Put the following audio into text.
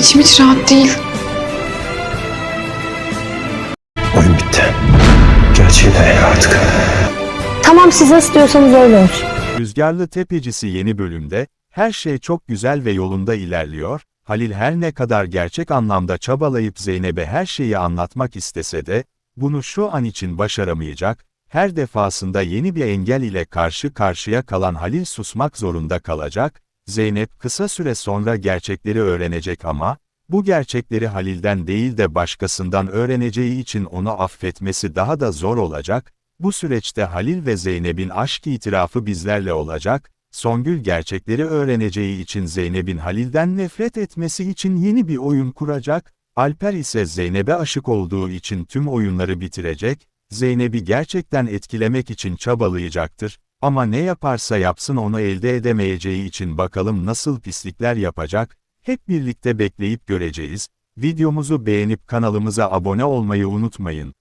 İçim hiç rahat değil. Oyun bitti. Gerçeği de artık. Tamam siz nasıl diyorsanız öyle olsun. Rüzgarlı Tepecisi yeni bölümde, her şey çok güzel ve yolunda ilerliyor, Halil her ne kadar gerçek anlamda çabalayıp Zeynep'e her şeyi anlatmak istese de, bunu şu an için başaramayacak, her defasında yeni bir engel ile karşı karşıya kalan Halil susmak zorunda kalacak, Zeynep kısa süre sonra gerçekleri öğrenecek ama, bu gerçekleri Halil'den değil de başkasından öğreneceği için onu affetmesi daha da zor olacak, bu süreçte Halil ve Zeynep'in aşk itirafı bizlerle olacak, Songül gerçekleri öğreneceği için Zeynep'in Halil'den nefret etmesi için yeni bir oyun kuracak, Alper ise Zeynep'e aşık olduğu için tüm oyunları bitirecek, Zeynep'i gerçekten etkilemek için çabalayacaktır, ama ne yaparsa yapsın onu elde edemeyeceği için bakalım nasıl pislikler yapacak, hep birlikte bekleyip göreceğiz, videomuzu beğenip kanalımıza abone olmayı unutmayın.